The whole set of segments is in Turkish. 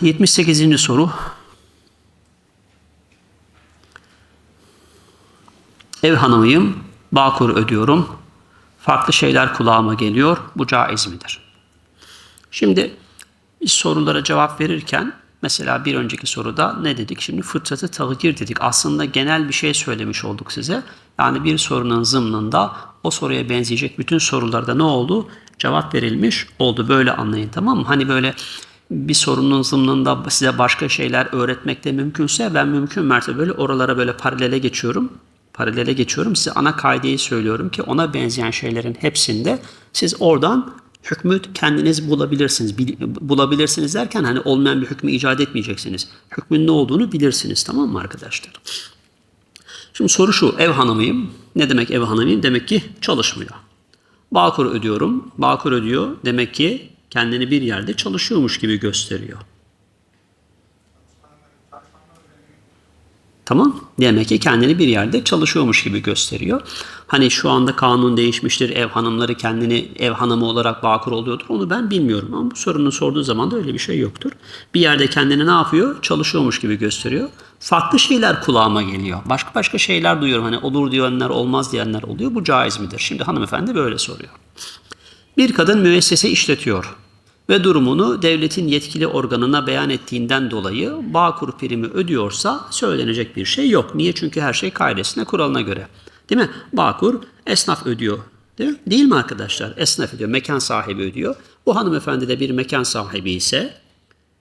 78. soru. Ev hanımıyım, bağkur ödüyorum. Farklı şeyler kulağıma geliyor. Bu caiz midir? Şimdi sorulara cevap verirken mesela bir önceki soruda ne dedik? Şimdi fıtratı tağgir dedik. Aslında genel bir şey söylemiş olduk size. Yani bir sorunun zımnında o soruya benzeyecek bütün sorularda ne oldu? Cevap verilmiş oldu. Böyle anlayın tamam mı? Hani böyle bir sorunun zımnında size başka şeyler öğretmek de mümkünse ben mümkün mertebe böyle oralara böyle paralele geçiyorum. Paralele geçiyorum. Size ana kaideyi söylüyorum ki ona benzeyen şeylerin hepsinde siz oradan hükmü kendiniz bulabilirsiniz. Bil- Bulabilirsiniz derken hani olmayan bir hükmü icat etmeyeceksiniz. Hükmün ne olduğunu bilirsiniz tamam mı arkadaşlar? Şimdi soru şu ev hanımıyım. Ne demek ev hanımıyım? Demek ki çalışmıyor. Bağkur ödüyorum. Bağkur ödüyor. Demek ki kendini bir yerde çalışıyormuş gibi gösteriyor. Tamam. Demek ki kendini bir yerde çalışıyormuş gibi gösteriyor. Hani şu anda kanun değişmiştir. Ev hanımları kendini ev hanımı olarak bağkur oluyordur. Onu ben bilmiyorum ama bu sorunu sorduğu zaman da öyle bir şey yoktur. Bir yerde kendini ne yapıyor? Çalışıyormuş gibi gösteriyor. Farklı şeyler kulağıma geliyor. Başka başka şeyler duyuyorum. Hani olur diyenler, olmaz diyenler oluyor. Bu caiz midir? Şimdi hanımefendi böyle soruyor. Bir kadın müessese işletiyor ve durumunu devletin yetkili organına beyan ettiğinden dolayı Bağkur primi ödüyorsa söylenecek bir şey yok. Niye? Çünkü her şey kaidesine, kuralına göre. Değil mi? Bağkur esnaf ödüyor. Değil mi? Değil mi arkadaşlar? Esnaf ödüyor, mekan sahibi ödüyor. Bu hanımefendi de bir mekan sahibi ise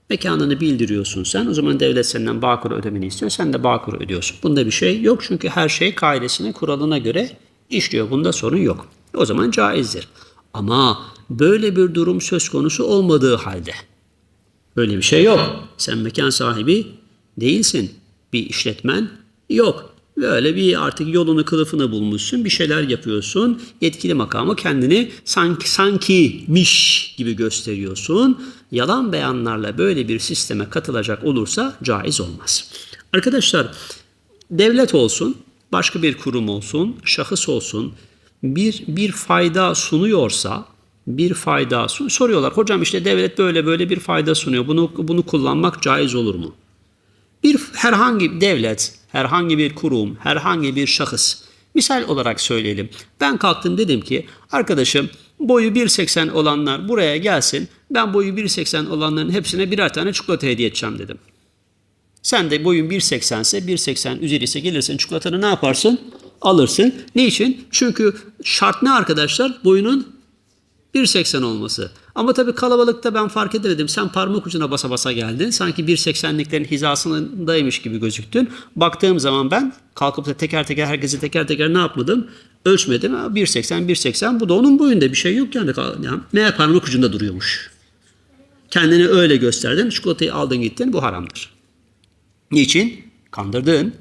mekanını bildiriyorsun sen. O zaman devlet senden Bağkur ödemeni istiyor. Sen de Bağkur ödüyorsun. Bunda bir şey yok çünkü her şey kaidesine, kuralına göre işliyor. Bunda sorun yok. O zaman caizdir. Ama böyle bir durum söz konusu olmadığı halde böyle bir şey yok. Sen mekan sahibi değilsin. Bir işletmen yok. Böyle bir artık yolunu kılıfını bulmuşsun, bir şeyler yapıyorsun. Yetkili makamı kendini sanki sankimiş gibi gösteriyorsun. Yalan beyanlarla böyle bir sisteme katılacak olursa caiz olmaz. Arkadaşlar devlet olsun, başka bir kurum olsun, şahıs olsun bir bir fayda sunuyorsa bir fayda soruyorlar. Hocam işte devlet böyle böyle bir fayda sunuyor. Bunu bunu kullanmak caiz olur mu? Bir herhangi bir devlet, herhangi bir kurum, herhangi bir şahıs misal olarak söyleyelim. Ben kalktım dedim ki arkadaşım boyu 1.80 olanlar buraya gelsin. Ben boyu 1.80 olanların hepsine birer tane çikolata hediye edeceğim dedim. Sen de boyun 1.80 ise 1.80 üzeri ise gelirsin çikolatanı ne yaparsın? Alırsın. Niçin? Çünkü şart ne arkadaşlar? Boyunun 1.80 olması. Ama tabii kalabalıkta ben fark edemedim. Sen parmak ucuna basa basa geldin. Sanki 1.80'liklerin hizasındaymış gibi gözüktün. Baktığım zaman ben kalkıp da teker teker herkesi teker teker ne yapmadım? Ölçmedim. Ha, 1.80 1.80 bu da onun boyunda bir şey yok yani. yani meğer parmak ucunda duruyormuş. Kendini öyle gösterdin. Çikolatayı aldın gittin. Bu haramdır. Niçin? Kandırdın.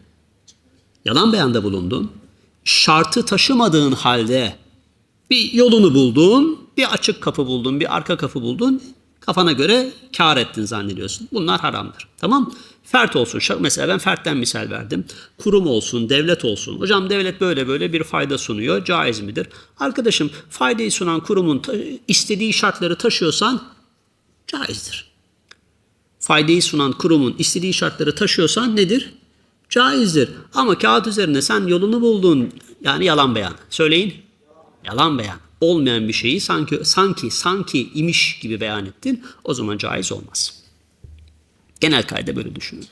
Yalan beyanda bulundun. Şartı taşımadığın halde bir yolunu buldun, bir açık kapı buldun, bir arka kapı buldun. Kafana göre kar ettin zannediyorsun. Bunlar haramdır. Tamam Fert olsun. Mesela ben fertten misal verdim. Kurum olsun, devlet olsun. Hocam devlet böyle böyle bir fayda sunuyor. Caiz midir? Arkadaşım faydayı sunan kurumun istediği şartları taşıyorsan caizdir. Faydayı sunan kurumun istediği şartları taşıyorsan nedir? Caizdir. Ama kağıt üzerinde sen yolunu buldun. Yani yalan beyan. Söyleyin. Yalan beyan. Olmayan bir şeyi sanki sanki sanki imiş gibi beyan ettin. O zaman caiz olmaz. Genel kaide böyle düşünün.